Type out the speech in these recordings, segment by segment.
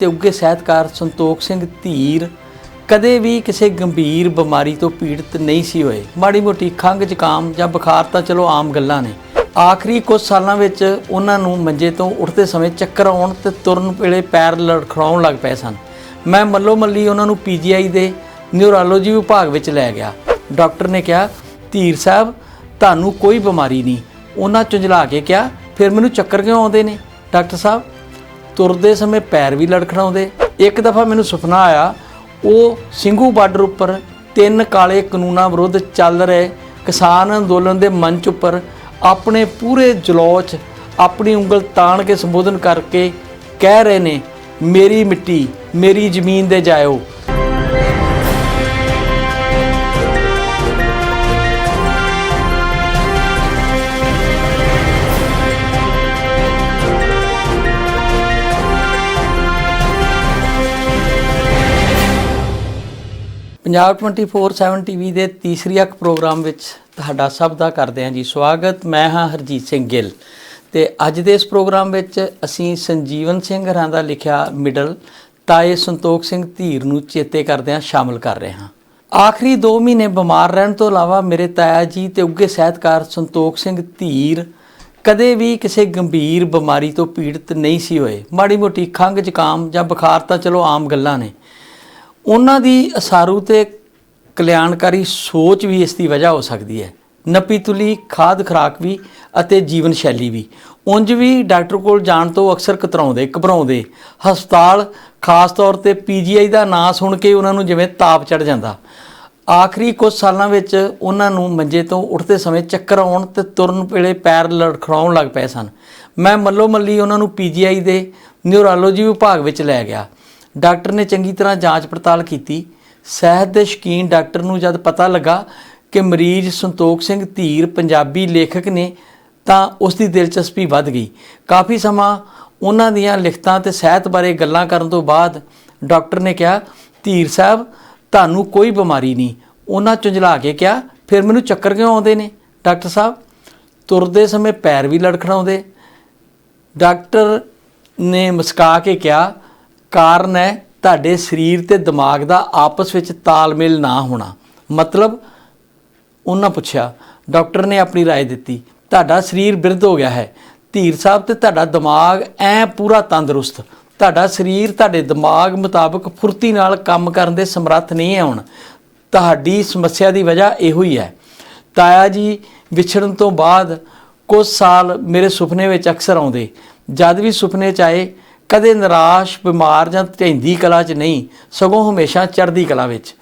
ਤੇ ਉੱਗੇ ਸਾਹਿਤਕਾਰ ਸੰਤੋਖ ਸਿੰਘ ਧੀਰ ਕਦੇ ਵੀ ਕਿਸੇ ਗੰਭੀਰ ਬਿਮਾਰੀ ਤੋਂ ਪੀੜਤ ਨਹੀਂ ਸੀ ਹੋਏ। ਮਾੜੀ ਮੋਟੀ ਖੰਘ, ਜ਼ੁਕਾਮ ਜਾਂ ਬੁਖਾਰ ਤਾਂ ਚਲੋ ਆਮ ਗੱਲਾਂ ਨੇ। ਆਖਰੀ ਕੁਝ ਸਾਲਾਂ ਵਿੱਚ ਉਹਨਾਂ ਨੂੰ ਮੰਜੇ ਤੋਂ ਉੱਠਦੇ ਸਮੇਂ ਚੱਕਰ ਆਉਣ ਤੇ ਤੁਰਨ ਵੇਲੇ ਪੈਰ ਲੜਖੜਾਉਣ ਲੱਗ ਪਏ ਸਨ। ਮੈਂ ਮੱਲੋ ਮੱਲੀ ਉਹਨਾਂ ਨੂੰ ਪੀਜੀਆਈ ਦੇ ਨਿਊਰੋਲੋਜੀ ਵਿਭਾਗ ਵਿੱਚ ਲੈ ਗਿਆ। ਡਾਕਟਰ ਨੇ ਕਿਹਾ, ਧੀਰ ਸਾਹਿਬ, ਤੁਹਾਨੂੰ ਕੋਈ ਬਿਮਾਰੀ ਨਹੀਂ। ਉਹਨਾਂ ਚੁੰਝਲਾ ਕੇ ਕਿਹਾ, ਫਿਰ ਮੈਨੂੰ ਚੱਕਰ ਕਿਉਂ ਆਉਂਦੇ ਨੇ? ਡਾਕਟਰ ਸਾਹਿਬ ਤੁਰਦੇ ਸਮੇਂ ਪੈਰ ਵੀ ਲੜਖੜਾਉਂਦੇ। ਇੱਕ ਦਫਾ ਮੈਨੂੰ ਸੁਪਨਾ ਆਇਆ, ਉਹ ਸਿੰਘੂ ਬਾਰਡਰ ਉੱਪਰ ਤਿੰਨ ਕਾਲੇ ਕਾਨੂੰਨਾਂ ਵਿਰੁੱਧ ਚੱਲ ਰਹੇ ਕਿਸਾਨ ਅੰਦੋਲਨ ਦੇ ਮੰਚ ਉੱਪਰ ਆਪਣੇ ਪੂਰੇ ਜਲੌਚ, ਆਪਣੀ ਉਂਗਲ ਤਾਣ ਕੇ ਸੰਬੋਧਨ ਕਰਕੇ ਕਹਿ ਰਹੇ ਨੇ, ਮੇਰੀ ਮਿੱਟੀ, ਮੇਰੀ ਜ਼ਮੀਨ ਦੇ ਜਾਇਓ। ਪੰਜਾਬ 24/7 ਟੀਵੀ ਦੇ ਤੀਸਰੀ ਅੱਖ ਪ੍ਰੋਗਰਾਮ ਵਿੱਚ ਤੁਹਾਡਾ ਸਭ ਦਾ ਕਰਦੇ ਹਾਂ ਜੀ ਸਵਾਗਤ। ਮੈਂ ਹਾਂ ਹਰਜੀਤ ਸਿੰਘ ਗਿੱਲ ਤੇ ਅੱਜ ਦੇ ਇਸ ਪ੍ਰੋਗਰਾਮ ਵਿੱਚ ਅਸੀਂ ਸੰਜੀਵਨ ਸਿੰਘ ਹਰਾਂ ਦਾ ਲਿਖਿਆ ਮਿਡਲ ਤਾਏ ਸੰਤੋਖ ਸਿੰਘ ਧੀਰ ਨੂੰ ਚੇਤੇ ਕਰਦੇ ਹਾਂ, ਸ਼ਾਮਲ ਕਰ ਰਹੇ ਹਾਂ। ਆਖਰੀ 2 ਮਹੀਨੇ ਬਿਮਾਰ ਰਹਿਣ ਤੋਂ ਇਲਾਵਾ ਮੇਰੇ ਤਾਇਆ ਜੀ ਤੇ ਉੱਗੇ ਸਾਹਿਤਕਾਰ ਸੰਤੋਖ ਸਿੰਘ ਧੀਰ ਕਦੇ ਵੀ ਕਿਸੇ ਗੰਭੀਰ ਬਿਮਾਰੀ ਤੋਂ ਪੀੜਤ ਨਹੀਂ ਸੀ ਹੋਏ। ਮਾੜੀ ਮੋਟੀ ਖੰਘ ਜ਼ੁਕਾਮ ਜਾਂ ਬੁਖਾਰ ਤਾਂ ਚਲੋ ਆਮ ਗੱਲਾਂ ਨੇ ਉਹਨਾਂ ਦੀ ਅਸਾਰੂ ਤੇ ਕਲਿਆਣਕਾਰੀ ਸੋਚ ਵੀ ਇਸ ਦੀ ਵਜ੍ਹਾ ਹੋ ਸਕਦੀ ਹੈ। ਨੱਪੀ ਤੁਲੀ, ਖਾਦ ਖਰਾਕ ਵੀ ਅਤੇ ਜੀਵਨ ਸ਼ੈਲੀ ਵੀ। ਉਂਝ ਵੀ ਡਾਕਟਰ ਕੋਲ ਜਾਣ ਤੋਂ ਅਕਸਰ ਕਤਰਾਉਂਦੇ, ਘਬਰਾਉਂਦੇ। ਹਸਪਤਾਲ, ਖਾਸ ਤੌਰ ਤੇ ਪੀਜੀਆਈ ਦਾ ਨਾਂ ਸੁਣ ਕੇ ਉਹਨਾਂ ਨੂੰ ਜਿਵੇਂ ਤਾਪ ਚੜ ਜਾਂਦਾ। ਆਖਰੀ ਕੁਝ ਸਾਲਾਂ ਵਿੱਚ ਉਹਨਾਂ ਨੂੰ ਮੰਜੇ ਤੋਂ ਉੱਠਦੇ ਸਮੇਂ ਚੱਕਰ ਆਉਣ ਤੇ ਤੁਰਨ ਵੇਲੇ ਪੈਰ ਲੜਖੜਾਉਣ ਲੱਗ ਪਏ ਸਨ। ਮੈਂ ਮੱਲੋ ਮੱਲੀ ਉਹਨਾਂ ਨੂੰ ਪੀਜੀਆਈ ਦੇ ਨਿਊਰੋਲੋਜੀ ਵਿਭਾਗ ਵਿੱਚ ਲੈ ਗਿਆ। ਡਾਕਟਰ ਨੇ ਚੰਗੀ ਤਰ੍ਹਾਂ ਜਾਂਚ ਪੜਤਾਲ ਕੀਤੀ। ਸਿਹਤ ਦੇ ਸ਼ਕੀਨ ਡਾਕਟਰ ਨੂੰ ਜਦ ਪਤਾ ਲੱਗਾ ਕਿ ਮਰੀਜ਼ ਸੰਤੋਖ ਸਿੰਘ ਧੀਰ ਪੰਜਾਬੀ ਲੇਖਕ ਨੇ, ਤਾਂ ਉਸ ਦੀ ਦਿਲਚਸਪੀ ਵੱਧ ਗਈ। ਕਾਫੀ ਸਮਾਂ ਉਹਨਾਂ ਦੀਆਂ ਲਿਖਤਾਂ ਤੇ ਸਿਹਤ ਬਾਰੇ ਗੱਲਾਂ ਕਰਨ ਤੋਂ ਬਾਅਦ ਡਾਕਟਰ ਨੇ ਕਿਹਾ, ਧੀਰ ਸਾਹਿਬ, ਤੁਹਾਨੂੰ ਕੋਈ ਬਿਮਾਰੀ ਨਹੀਂ। ਉਹਨਾਂ ਚੁੰਝਲਾ ਕੇ ਕਿਹਾ, ਫਿਰ ਮੈਨੂੰ ਚੱਕਰ ਕਿਉਂ ਆਉਂਦੇ ਨੇ? ਡਾਕਟਰ ਸਾਹਿਬ ਤੁਰਦੇ ਸਮੇਂ ਪੈਰ ਵੀ ਲੜਖੜਾਉਂਦੇ। ਡਾਕਟਰ ਨੇ ਮੁਸਕਾ ਕੇ ਕਿਹਾ ਕਾਰਨ ਹੈ ਤੁਹਾਡੇ ਸਰੀਰ ਤੇ ਦਿਮਾਗ ਦਾ ਆਪਸ ਵਿੱਚ ਤਾਲਮੇਲ ਨਾ ਹੋਣਾ ਮਤਲਬ ਉਹਨਾਂ ਪੁੱਛਿਆ ਡਾਕਟਰ ਨੇ ਆਪਣੀ رائے ਦਿੱਤੀ ਤੁਹਾਡਾ ਸਰੀਰ ਬਿਰਧ ਹੋ ਗਿਆ ਹੈ ਧੀਰ ਸਾਹਿਬ ਤੇ ਤੁਹਾਡਾ ਦਿਮਾਗ ਐ ਪੂਰਾ ਤੰਦਰੁਸਤ ਤੁਹਾਡਾ ਸਰੀਰ ਤੁਹਾਡੇ ਦਿਮਾਗ ਮੁਤਾਬਕ ਫੁਰਤੀ ਨਾਲ ਕੰਮ ਕਰਨ ਦੇ ਸਮਰੱਥ ਨਹੀਂ ਹੈ ਹੁਣ ਤੁਹਾਡੀ ਸਮੱਸਿਆ ਦੀ ਵਜ੍ਹਾ ਇਹੋ ਹੀ ਹੈ ਤਾਇਆ ਜੀ ਵਿਛੜਨ ਤੋਂ ਬਾਅਦ ਕੁਝ ਸਾਲ ਮੇਰੇ ਸੁਪਨੇ ਵਿੱਚ ਅਕਸਰ ਆਉਂਦੇ ਜਦ ਵੀ ਸੁਪਨੇ ਚ ਆਏ ਕਦੇ ਨਿਰਾਸ਼, ਬਿਮਾਰ ਜਾਂ ਢੈਂਦੀ ਕਲਾ 'ਚ ਨਹੀਂ, ਸਗੋਂ ਹਮੇਸ਼ਾ ਚੜ੍ਹਦੀ ਕਲਾ ਵਿੱਚ।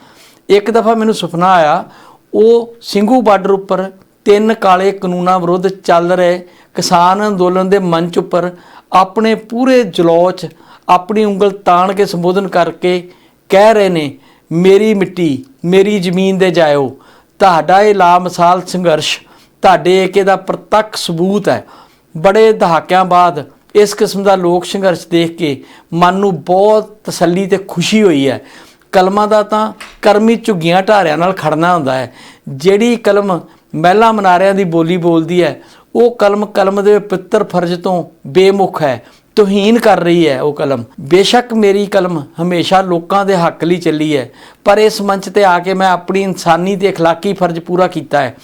ਇੱਕ ਦਫਾ ਮੈਨੂੰ ਸੁਪਨਾ ਆਇਆ, ਉਹ ਸਿੰਘੂ ਬਾਰਡਰ ਉੱਪਰ ਤਿੰਨ ਕਾਲੇ ਕਾਨੂੰਨਾਂ ਵਿਰੁੱਧ ਚੱਲ ਰਹੇ ਕਿਸਾਨ ਅੰਦੋਲਨ ਦੇ ਮੰਚ ਉੱਪਰ ਆਪਣੇ ਪੂਰੇ ਜਲੌਚ ਆਪਣੀ ਉਂਗਲ ਤਾਣ ਕੇ ਸੰਬੋਧਨ ਕਰਕੇ ਕਹਿ ਰਹੇ ਨੇ, ਮੇਰੀ ਮਿੱਟੀ, ਮੇਰੀ ਜ਼ਮੀਨ ਦੇ ਜਾਇਓ। ਤੁਹਾਡਾ ਇਹ ਲਾਮਿਸਾਲ ਸੰਘਰਸ਼, ਤੁਹਾਡੇ ਏਕੇ ਦਾ ਪ੍ਰਤੱਖ ਸਬੂਤ ਹੈ। ਬੜੇ ਦਹਾਕਿਆਂ ਬਾਅਦ ਇਸ ਕਿਸਮ ਦਾ ਲੋਕ ਸੰਘਰਸ਼ ਦੇਖ ਕੇ ਮਨ ਨੂੰ ਬਹੁਤ ਤਸੱਲੀ ਤੇ ਖੁਸ਼ੀ ਹੋਈ ਹੈ ਕਲਮਾਂ ਦਾ ਤਾਂ ਕਰਮੀ ਝੁੱਗੀਆਂ ਢਾਰਿਆਂ ਨਾਲ ਖੜਨਾ ਹੁੰਦਾ ਹੈ ਜਿਹੜੀ ਕਲਮ ਮਹਿਲਾ ਮਨਾਰਿਆਂ ਦੀ ਬੋਲੀ ਬੋਲਦੀ ਹੈ ਉਹ ਕਲਮ ਕਲਮ ਦੇ ਪਿੱਤਰ ਫਰਜ਼ ਤੋਂ ਬੇਮੁਖ ਹੈ ਤੋਹੀਨ ਕਰ ਰਹੀ ਹੈ ਉਹ ਕਲਮ ਬੇਸ਼ੱਕ ਮੇਰੀ ਕਲਮ ਹਮੇਸ਼ਾ ਲੋਕਾਂ ਦੇ ਹੱਕ ਲਈ ਚੱਲੀ ਹੈ ਪਰ ਇਸ ਮੰਚ ਤੇ ਆ ਕੇ ਮੈਂ ਆਪਣੀ ਇਨਸਾਨੀ ਤੇ اخلاقی ਫਰਜ਼ ਪੂਰਾ ਕੀਤਾ ਹੈ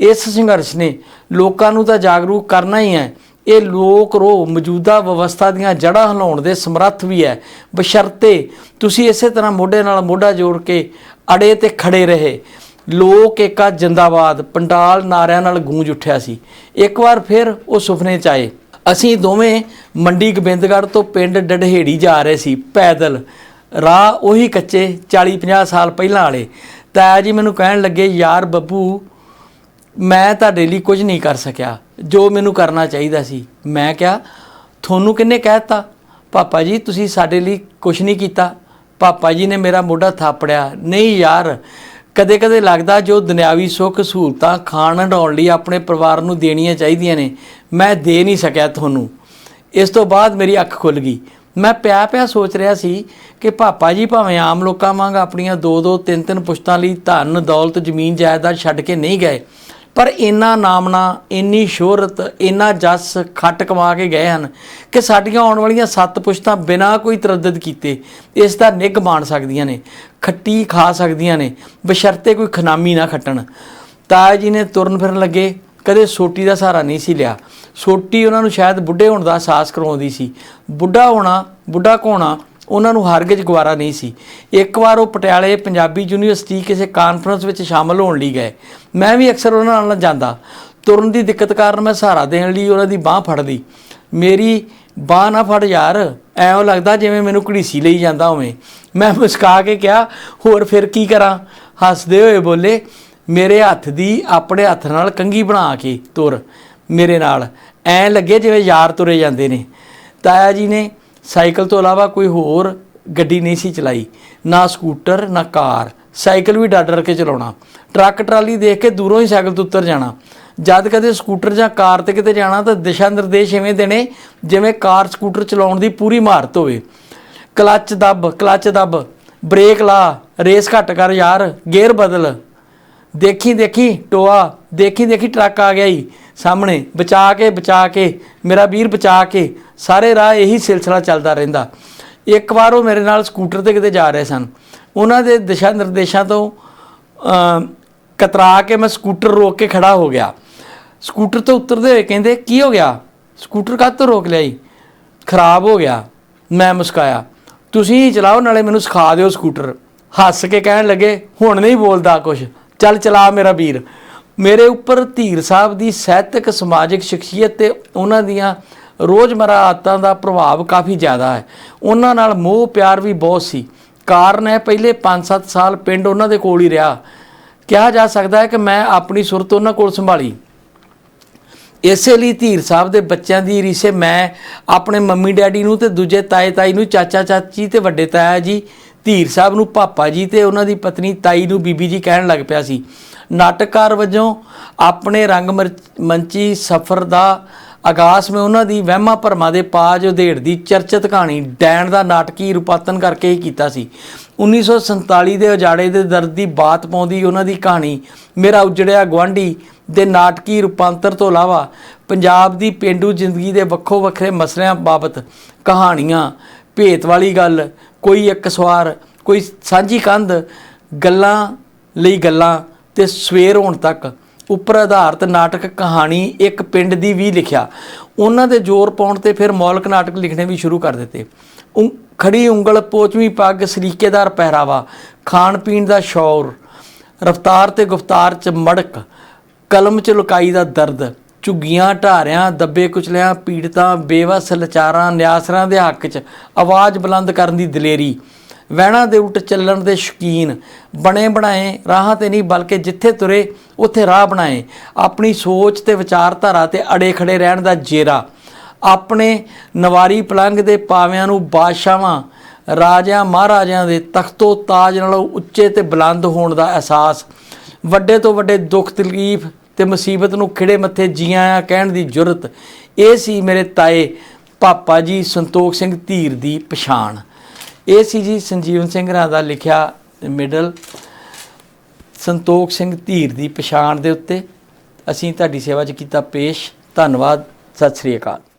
ਇਸ ਸੰਘਰਸ਼ ਨੇ ਲੋਕਾਂ ਨੂੰ ਤਾਂ ਜਾਗਰੂਕ ਕਰਨਾ ਹੀ ਹੈ ਇਹ ਲੋਕ ਰੋ ਮੌਜੂਦਾ ਵਿਵਸਥਾ ਦੀਆਂ ਜੜ੍ਹਾਂ ਹਿਲਾਉਣ ਦੇ ਸਮਰੱਥ ਵੀ ਹੈ। ਬਸ਼ਰਤੇ ਤੁਸੀਂ ਇਸੇ ਤਰ੍ਹਾਂ ਮੋਢੇ ਨਾਲ ਮੋਢਾ ਜੋੜ ਕੇ ਅੜੇ ਤੇ ਖੜੇ ਰਹੇ। ਲੋਕ ਏਕਾ ਜਿੰਦਾਬਾਦ, ਪੰਡਾਲ ਨਾਰਿਆਂ ਨਾਲ ਗੂੰਜ ਉੱਠਿਆ ਸੀ। ਇੱਕ ਵਾਰ ਫਿਰ ਉਹ ਸੁਪਨੇ ਚ ਆਏ। ਅਸੀਂ ਦੋਵੇਂ ਮੰਡੀ ਗੋਬਿੰਦਗੜ੍ਹ ਤੋਂ ਪਿੰਡ ਡਢਹੇੜੀ ਜਾ ਰਹੇ ਸੀ, ਪੈਦਲ। ਰਾਹ ਉਹੀ ਕੱਚੇ 40 50 ਸਾਲ ਪਹਿਲਾਂ ਵਾਲੇ। ਤਾਇਆ ਜੀ ਮੈਨੂੰ ਕਹਿਣ ਲੱਗੇ, ਯਾਰ ਬੱਬੂ, ਮੈਂ ਤੁਹਾਡੇ ਲਈ ਕੁਝ ਨਹੀਂ ਕਰ ਸਕਿਆ। ਜੋ ਮੈਨੂੰ ਕਰਨਾ ਚਾਹੀਦਾ ਸੀ। ਮੈਂ ਕਿਹਾ, ਤੁਹਾਨੂੰ ਕਿੰਨੇ ਕਹਿਤਾ ਪਾਪਾ ਜੀ, ਤੁਸੀਂ ਸਾਡੇ ਲਈ ਕੁਝ ਨਹੀਂ ਕੀਤਾ। ਪਾਪਾ ਜੀ ਨੇ ਮੇਰਾ ਮੋਢਾ ਥਾਪੜਿਆ। ਨਹੀਂ ਯਾਰ ਕਦੇ ਕਦੇ ਲੱਗਦਾ ਜੋ ਦੁਨਿਆਵੀ ਸੁੱਖ ਸਹੂਲਤਾਂ ਖਾਣ ਹੰਡਾਉਣ ਲਈ ਆਪਣੇ ਪਰਿਵਾਰ ਨੂੰ ਦੇਣੀਆਂ ਚਾਹੀਦੀਆਂ ਨੇ। ਮੈਂ ਦੇ ਨਹੀਂ ਸਕਿਆ ਤੁਹਾਨੂੰ। ਇਸ ਤੋਂ ਬਾਅਦ ਮੇਰੀ ਅੱਖ ਖੁੱਲ ਗਈ। ਮੈਂ ਪਿਆ ਪਿਆ ਸੋਚ ਰਿਹਾ ਸੀ ਕਿ ਪਾਪਾ ਜੀ ਭਾਵੇਂ ਆਮ ਲੋਕਾਂ ਵਾਂਗ ਆਪਣੀਆਂ ਦੋ ਦੋ ਤਿੰਨ ਤਿੰਨ ਪੁਸ਼ਤਾਂ ਲਈ ਧਨ, ਦੌਲਤ, ਜ਼ਮੀਨ, ਜਾਇਦਾਦ ਛੱਡ ਕੇ ਨਹੀਂ ਗਏ ਪਰ ਇੰਨਾ ਨਾਮਨਾ, ਇੰਨੀ ਸ਼ੋਹਰਤ, ਇੰਨਾ ਜਸ ਖੱਟ ਕਮਾ ਕੇ ਗਏ ਹਨ ਕਿ ਸਾਡੀਆਂ ਆਉਣ ਵਾਲੀਆਂ ਸੱਤ ਪੁਸ਼ਤਾਂ ਬਿਨਾਂ ਕੋਈ ਤਰੱਦਦ ਕੀਤੇ ਇਸ ਦਾ ਨਿੱਘ ਮਾਣ ਸਕਦੀਆਂ ਨੇ, ਖੱਟੀ ਖਾ ਸਕਦੀਆਂ ਨੇ, ਬਸ਼ਰਤੇ ਕੋਈ ਖਨਾਮੀ ਨਾ ਖੱਟਣ। ਤਾਇਆ ਜੀ ਨੇ ਤੁਰਨ ਫਿਰਨ ਲੱਗੇ, ਕਦੇ ਸੋਟੀ ਦਾ ਸਹਾਰਾ ਨਹੀਂ ਸੀ ਲਿਆ। ਸੋਟੀ ਉਹਨਾਂ ਨੂੰ ਸ਼ਾਇਦ ਬੁੱਢੇ ਹੋਣ ਦਾ ਅਹਿਸਾਸ ਕਰਵਾਉਂਦੀ ਸੀ। ਬੁੱਢਾ ਹੋਣਾ, ਬੁੱਢਾ ਕੋਣਾ ਉਹਨਾਂ ਨੂੰ ਹਰਗਿਜ਼ ਗਵਾਰਾ ਨਹੀਂ ਸੀ। ਇੱਕ ਵਾਰ ਉਹ ਪਟਿਆਲੇ ਪੰਜਾਬੀ ਯੂਨੀਵਰਸਿਟੀ ਕਿਸੇ ਕਾਨਫਰੰਸ ਵਿੱਚ ਸ਼ਾਮਲ ਹੋਣ ਲਈ ਗਏ। ਮੈਂ ਵੀ ਅਕਸਰ ਉਹਨਾਂ ਨਾਲ ਜਾਂਦਾ। ਤੁਰਨ ਦੀ ਦਿੱਕਤ ਕਾਰਨ ਮੈਂ ਸਹਾਰਾ ਦੇਣ ਲਈ ਉਹਨਾਂ ਦੀ ਬਾਹ ਫੜਦੀ। ਮੇਰੀ ਬਾਹ ਨਾ ਫੜ ਯਾਰ, ਐਂ ਲੱਗਦਾ ਜਿਵੇਂ ਮੈਨੂੰ ਘੜੀਸੀ ਲਈ ਜਾਂਦਾ ਹੋਵੇ। ਮੈਂ ਮੁਸਕਾ ਕੇ ਕਿਹਾ, ਹੋਰ ਫਿਰ ਕੀ ਕਰਾਂ? ਹੱਸਦੇ ਹੋਏ ਬੋਲੇ, ਮੇਰੇ ਹੱਥ ਦੀ ਆਪਣੇ ਹੱਥ ਨਾਲ ਕੰਗੀ ਬਣਾ ਕੇ ਤੁਰ ਮੇਰੇ ਨਾਲ। ਐਂ ਲੱਗੇ ਜਿਵੇਂ ਯਾਰ ਤੁਰੇ ਜਾਂਦੇ ਨੇ। ਤਾਇਆ ਜੀ ਨੇ ਸਾਈਕਲ ਤੋਂ ਇਲਾਵਾ ਕੋਈ ਹੋਰ ਗੱਡੀ ਨਹੀਂ ਸੀ ਚਲਾਈ। ਨਾ ਸਕੂਟਰ, ਨਾ ਕਾਰ। ਸਾਈਕਲ ਵੀ ਡਰ ਡਰ ਕੇ ਚਲਾਉਣਾ। ਟਰੱਕ ਟਰਾਲੀ ਦੇਖ ਕੇ ਦੂਰੋਂ ਹੀ ਸਾਈਕਲ ਤੋਂ ਉੱਤਰ ਜਾਣਾ। ਜਦ ਕਦੇ ਸਕੂਟਰ ਜਾਂ ਕਾਰ ਤੇ ਕਿਤੇ ਜਾਣਾ ਤਾਂ ਦਿਸ਼ਾ ਨਿਰਦੇਸ਼ ਐਵੇਂ ਦੇਣੇ ਜਿਵੇਂ ਕਾਰ ਸਕੂਟਰ ਚਲਾਉਣ ਦੀ ਪੂਰੀ ਮਹਾਰਤ ਹੋਵੇ। ਕਲੱਚ ਦੱਬ ਕਲੱਚ ਦੱਬ। ਬ੍ਰੇਕ ਲਾ, ਰੇਸ ਘੱਟ ਕਰ ਯਾਰ, ਗੇਅਰ ਬਦਲ। ਦੇਖੀ ਦੇਖੀ, ਟੋਆ। ਦੇਖੀ ਦੇਖੀ ਟਰੱਕ ਆ ਗਿਆ ਹੀ ਸਾਹਮਣੇ, ਬਚਾ ਕੇ ਬਚਾ ਕੇ। ਮੇਰਾ ਵੀਰ ਬਚਾ ਕੇ। ਸਾਰੇ ਰਾਹ ਇਹੀ ਸਿਲਸਿਲਾ ਚੱਲਦਾ ਰਹਿੰਦਾ। ਇੱਕ ਵਾਰ ਉਹ ਮੇਰੇ ਨਾਲ ਸਕੂਟਰ ਤੇ ਕਿਤੇ ਜਾ ਰਹੇ ਸਨ। ਉਹਨਾਂ ਦੇ ਦਿਸ਼ਾ ਨਿਰਦੇਸ਼ਾਂ ਤੋਂ ਕਤਰਾ ਕੇ ਮੈਂ ਸਕੂਟਰ ਰੋਕ ਕੇ ਖੜਾ ਹੋ ਗਿਆ। ਸਕੂਟਰ ਤੋਂ ਉਤਰਦੇ ਹੋਏ ਕਹਿੰਦੇ, ਕੀ ਹੋ ਗਿਆ? ਸਕੂਟਰ ਕਾਹ ਤੋਂ ਰੋਕ ਲਿਆ ਜੀ ਖਰਾਬ ਹੋ ਗਿਆ। ਮੈਂ ਮੁਸਕਾਇਆ। ਤੁਸੀਂ ਹੀ ਚਲਾਓ, ਨਾਲੇ ਮੈਨੂੰ ਸਿਖਾ ਦਿਓ ਸਕੂਟਰ। ਹੱਸ ਕੇ ਕਹਿਣ ਲੱਗੇ, ਹੁਣ ਨਹੀਂ ਬੋਲਦਾ ਕੁਛ। ਚੱਲ ਚਲਾ ਮੇਰਾ ਵੀਰ। ਮੇਰੇ ਉੱਪਰ ਧੀਰ ਸਾਹਿਬ ਦੀ ਸਾਹਿਤਕ ਸਮਾਜਿਕ ਸ਼ਖਸੀਅਤ ਤੇ ਉਹਨਾਂ ਦੀਆਂ ਰੋਜ਼ਮਰਾ ਆਦਤਾਂ ਦਾ ਪ੍ਰਭਾਵ ਕਾਫੀ ਜ਼ਿਆਦਾ ਹੈ। ਉਹਨਾਂ ਨਾਲ ਮੋਹ, ਪਿਆਰ ਵੀ ਬਹੁਤ ਸੀ। ਕਾਰਨ ਹੈ, ਪਹਿਲੇ 5-7 ਸਾਲ ਪਿੰਡ ਉਹਨਾਂ ਦੇ ਕੋਲ ਹੀ ਰਿਹਾ। ਕਿਹਾ ਜਾ ਸਕਦਾ ਹੈ ਕਿ ਮੈਂ ਆਪਣੀ ਸੁਰਤ ਉਹਨਾਂ ਕੋਲ ਸੰਭਾਲੀ। ਇਸੇ ਲਈ ਧੀਰ ਸਾਹਿਬ ਦੇ ਬੱਚਿਆਂ ਦੀ ਰੀਸੇ ਮੈਂ ਆਪਣੇ ਮੰਮੀ ਡੈਡੀ ਨੂੰ ਤੇ ਦੂਜੇ ਤਾਏ ਤਾਈ ਨੂੰ ਚਾਚਾ ਚਾਚੀ ਤੇ ਵੱਡੇ ਤਾਇਆ ਜੀ, ਧੀਰ ਸਾਹਿਬ ਨੂੰ, ਪਾਪਾ ਜੀ ਤੇ ਉਹਨਾਂ ਦੀ ਪਤਨੀ ਤਾਈ ਨੂੰ ਬੀਬੀ ਜੀ ਕਹਿਣ ਲੱਗ ਪਿਆ ਸੀ। ਨਾਟਕਕਾਰ ਵਜੋਂ ਆਪਣੇ ਰੰਗ ਮਰ- ਮੰਚੀ ਸਫ਼ਰ ਦਾ ਆਗਾਸ ਮੈਂ ਉਹਨਾਂ ਦੀ ਵਹਿਮਾਂ ਭਰਮਾਂ ਦੇ ਪਾਜ ਉਧੇੜ ਦੀ ਚਰਚਿਤ ਕਹਾਣੀ ਡੈਣ ਦਾ ਨਾਟਕੀ ਰੂਪਾਂਤਰਨ ਕਰਕੇ ਹੀ ਕੀਤਾ ਸੀ। 1947 ਦੇ ਉਜਾੜੇ ਦੇ ਦਰਦ ਦੀ ਬਾਤ ਪਾਉਂਦੀ ਉਹਨਾਂ ਦੀ ਕਹਾਣੀ, ਮੇਰਾ ਉਜੜਿਆ ਗਵਾਂਢੀ ਦੇ ਨਾਟਕੀ ਰੂਪਾਂਤਰ ਤੋਂ ਇਲਾਵਾ ਪੰਜਾਬ ਦੀ ਪਿੰਡੂ ਜ਼ਿੰਦਗੀ ਦੇ ਵੱਖੋ ਵੱਖਰੇ ਮਸਲਿਆਂ ਬਾਬਤ ਕਹਾਣੀਆਂ, ਭੇਤ ਵਾਲੀ ਗੱਲ, ਕੋਈ ਇੱਕ ਸਵਾਰ, ਕੋਈ ਸਾਂਝੀ ਕੰਧ, ਗੱਲਾਂ ਲਈ ਗੱਲਾਂ ਤੇ ਸਵੇਰ ਹੋਣ ਤੱਕ ਉੱਪਰ ਆਧਾਰਿਤ ਨਾਟਕ ਕਹਾਣੀ ਇੱਕ ਪਿੰਡ ਦੀ ਵੀ ਲਿਖਿਆ। ਉਹਨਾਂ ਦੇ ਜ਼ੋਰ ਪਾਉਣ ਤੇ ਫਿਰ ਮੌਲਿਕ ਨਾਟਕ ਲਿਖਣੇ ਵੀ ਸ਼ੁਰੂ ਕਰ ਦਿੱਤੇ। ਉਂ- ਖੜੀ ਉਂਗਲ, ਪੋਚਵੀਂ ਪੱਗ, ਸਲੀਕੇਦਾਰ ਪਹਿਰਾਵਾ, ਖਾਣ ਪੀਣ ਦਾ ਸ਼ੌਰ, ਰਫਤਾਰ ਤੇ ਗੁਫਤਾਰ ਚ ਮੜਕ, ਕਲਮ ਚ ਲੁਕਾਈ ਦਾ ਦਰਦ, ਝੁੱਗੀਆਂ, ਢਾਰਿਆਂ, ਦੱਬੇ ਕੁਚਲਿਆਂ, ਪੀੜਤਾਂ, ਬੇਵਸ, ਲਚਾਰਾਂ, ਨਿਆਸਰਾਂ ਦੇ ਹੱਕ ਚ ਆਵਾਜ਼ ਬੁਲੰਦ ਕਰਨ ਦੀ ਦਲੇਰੀ ਵਹਿਣਾ ਦੇ ਉਲਟ ਚੱਲਣ ਦੇ ਸ਼ੌਕੀਨ। ਬਣੇ ਬਣਾਏ, ਰਾਹਾਂ ਤੇ ਨਹੀਂ ਬਲਕਿ ਜਿੱਥੇ ਤੁਰੇ, ਉੱਥੇ ਰਾਹ ਬਣਾਏ। ਆਪਣੀ ਸੋਚ ਤੇ ਵਿਚਾਰਧਾਰਾ ਤੇ ਅੜੇ ਖੜੇ ਰਹਿਣ ਦਾ ਜੇਰਾ। ਆਪਣੇ ਨਵਾਰੀ ਪਲੰਗ ਦੇ ਪਾਵਿਆਂ ਨੂੰ ਬਾਦਸ਼ਾਹਾਂ, ਰਾਜਿਆਂ ਮਹਾਰਾਜਿਆਂ ਦੇ ਤਖਤੋ ਤਾਜ ਨਾਲੋਂ ਉੱਚੇ ਤੇ ਬੁਲੰਦ ਹੋਣ ਦਾ ਅਹਿਸਾਸ। ਵੱਡੇ ਤੋਂ ਵੱਡੇ ਦੁੱਖ ਤਕਲੀਫ ਤੇ ਮੁਸੀਬਤ ਨੂੰ ਖਿੜੇ ਮੱਥੇ ਜੀ ਆਇਆਂ ਕਹਿਣ ਦੀ ਜੁਰਤ। ਇਹ ਸੀ ਮੇਰੇ ਤਾਏ, ਪਾਪਾ ਜੀ ਸੰਤੋਖ ਸਿੰਘ ਧੀਰ ਦੀ ਪਛਾਣ। ਇਹ ਸੀ ਜੀ ਸੰਜੀਵਨ ਸਿੰਘ ਰਾਂ ਦਾ ਲਿਖਿਆ ਮਿਡਲ ਸੰਤੋਖ ਸਿੰਘ ਧੀਰ ਦੀ ਪਛਾਣ ਦੇ ਉੱਤੇ। ਅਸੀਂ ਤੁਹਾਡੀ ਸੇਵਾ 'ਚ ਕੀਤਾ ਪੇਸ਼। ਧੰਨਵਾਦ। ਸਤਿ ਸ੍ਰੀ ਅਕਾਲ।